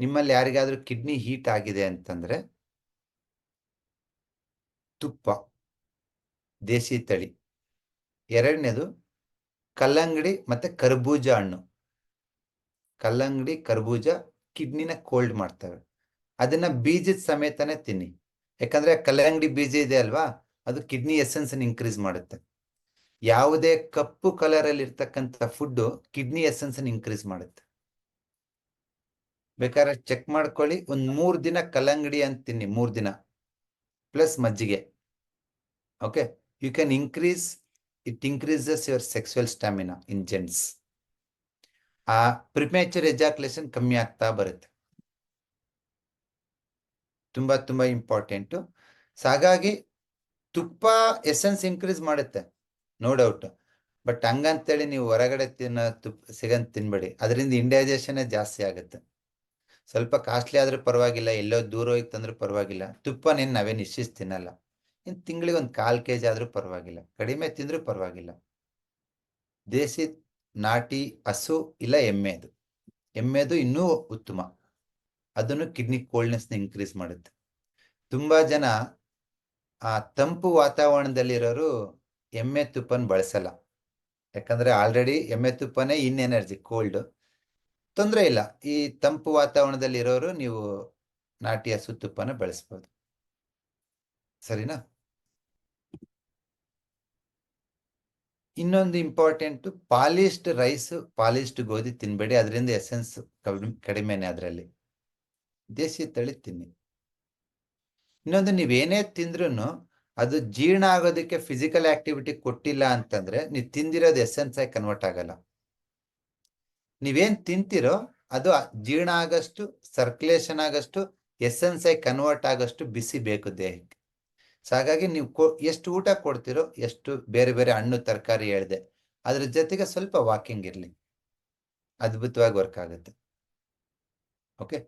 ನಿಮ್ಮಲ್ಲಿ ಯಾರಿಗಾದ್ರೂ kidney heat ಆಗಿದೆ ಅಂತಂದ್ರೆ ತುಪ್ಪ, ದೇಸಿ ತಳಿ. ಎರಡನೇದು ಕಲ್ಲಂಗಡಿ ಮತ್ತೆ ಕರ್ಬೂಜ ಹಣ್ಣು. ಕಲ್ಲಂಗಡಿ, ಕರ್ಬೂಜ ಕಿಡ್ನಿನ ಕೋಲ್ಡ್ ಮಾಡ್ತವೆ. ಅದನ್ನ ಬೀಜದ ಸಮೇತನೇ ತಿನ್ನಿ. ಯಾಕಂದ್ರೆ ಕಲ್ಲಂಗಡಿ ಬೀಜ ಇದೆ ಅಲ್ವಾ? ಅದು ಕಿಡ್ನಿ ಎಸೆನ್ಸ್ ಇನ್ಕ್ರೀಸ್ ಮಾಡುತ್ತೆ. ಯಾವುದೇ ಕಪ್ಪು ಕಲರ್ ಅಲ್ಲಿ ಇರ್ತಕ್ಕಂಥ ಫುಡ್ ಕಿಡ್ನಿ ಎಸೆನ್ಸ್ ಇನ್ಕ್ರೀಸ್ ಮಾಡುತ್ತೆ. ಬೇಕಾದ್ರೆ ಚೆಕ್ ಮಾಡ್ಕೊಳ್ಳಿ. ಒಂದು ಮೂರು ದಿನ ಕಲ್ಲಂಗಡಿ ಅಂತ ತಿನ್ನಿ ಮೂರು ದಿನ ಪ್ಲಸ್ ಮಜ್ಜಿಗೆ. Okay you can increase it increases your sexual stamina in gents uh premature ejaculation ಕಮ್ಮಿ ಆಗ್ತಾ ಬರುತ್ತೆ. ತುಂಬಾ ತುಂಬಾ ಇಂಪಾರ್ಟೆಂಟು ಸೊ ಹಾಗಾಗಿ ತುಪ್ಪ ಎಸೆನ್ಸ್ ಇನ್ಕ್ರೀಸ್ ಮಾಡುತ್ತೆ ನೋ ಡೌಟ್ ಬಟ್ ಹಂಗಂತೇಳಿ ನೀವು ಹೊರಗಡೆ ತಿನ್ನೋ ತುಪ್ಪ ಸಿಗಂತ ತಿನ್ಬೇಡಿ. ಅದರಿಂದ ಇಂಡೈಜೇಷನ್ ಜಾಸ್ತಿ ಆಗುತ್ತೆ. ಸ್ವಲ್ಪ ಕಾಸ್ಟ್ಲಿ ಆದರೂ ಪರವಾಗಿಲ್ಲ, ಎಲ್ಲೋ ದೂರ ಹೋಗಿ ತಂದರೂ ಪರವಾಗಿಲ್ಲ. ತುಪ್ಪ ನೀನು ನಾವೇನು ನಿಶ್ಚಿಸಿ ತಿನ್ನಲ್ಲ. ಇನ್ನು ತಿಂಗಳಿಗೆ ಒಂದು ಕಾಲು ಕೆ ಜಿ ಆದರೂ ಪರವಾಗಿಲ್ಲ. ಕಡಿಮೆ ತಿಂದರೂ ಪರವಾಗಿಲ್ಲ. ದೇಸಿ ನಾಟಿ ಹಸು ಇಲ್ಲ ಎಮ್ಮೆದು ಎಮ್ಮೆದು ಇನ್ನೂ ಉತ್ತಮ. ಅದನ್ನು ಕಿಡ್ನಿ ಕೋಲ್ಡ್ನೆಸ್ನ ಇನ್ಕ್ರೀಸ್ ಮಾಡುತ್ತೆ. ತುಂಬಾ ಜನ ಆ ತಂಪು ವಾತಾವರಣದಲ್ಲಿರೋರು ಎಮ್ಮೆ ತುಪ್ಪನ ಬಳಸಲ್ಲ. ಯಾಕಂದ್ರೆ ಆಲ್ರೆಡಿ ಎಮ್ಮೆ ತುಪ್ಪನೇ ಇನ್ ಎನರ್ಜಿ ಕೋಲ್ಡ್ ತೊಂದರೆ ಇಲ್ಲ. ಈ ತಂಪು ವಾತಾವರಣದಲ್ಲಿ ಇರೋರು ನೀವು ನಾಟಿಯ ಸುತ್ತುಪ್ಪನ ತುಪ್ಪನ ಬೆಳೆಸ್ಬೋದು. ಸರಿನಾ? ಇನ್ನೊಂದು ಇಂಪಾರ್ಟೆಂಟ್ ಪಾಲಿಶ್ಡ್ ರೈಸ್ ಪಾಲಿಶ್ಡ್ ಗೋಧಿ ತಿನ್ಬೇಡಿ. ಅದರಿಂದ ಎಸೆನ್ಸ್ ಕಡಿಮೆನೆ ಅದರಲ್ಲಿ. ದೇಸಿ ತಳಿ ತಿನ್ನಿ. ಇನ್ನೊಂದು ನೀವೇನೇ ತಿಂದ್ರೂ ಅದು ಜೀರ್ಣ ಆಗೋದಕ್ಕೆ ಫಿಸಿಕಲ್ ಆಕ್ಟಿವಿಟಿ ಕೊಟ್ಟಿಲ್ಲ ಅಂತಂದ್ರೆ ನೀವು ತಿಂದಿರೋದು ಎಸೆನ್ಸ್ ಆಗಿ ಕನ್ವರ್ಟ್ ಆಗಲ್ಲ. ನೀವೇನ್ ತಿಂತೀರೋ ಅದು ಜೀರ್ಣ ಆಗಷ್ಟು ಸರ್ಕ್ಯುಲೇಷನ್ ಆಗಷ್ಟು ಎಸೆನ್ಸ್ ಆಗಿ ಕನ್ವರ್ಟ್ ಆಗಷ್ಟು ಬಿಸಿ ಬೇಕು ದೇಹಕ್ಕೆ. ಸೊ ಹಾಗಾಗಿ ನೀವು ಕೊ, ಎಷ್ಟು ಊಟ ಕೊಡ್ತಿರೋ ಎಷ್ಟು ಬೇರೆ ಬೇರೆ ಹಣ್ಣು, ತರಕಾರಿ ಹೇಳಿದೆ. ಅದ್ರ ಜೊತೆಗೆ ಸ್ವಲ್ಪ ವಾಕಿಂಗ್ ಇರಲಿ. ಅದ್ಭುತವಾಗಿ ವರ್ಕ್ ಆಗುತ್ತೆ. ಓಕೆ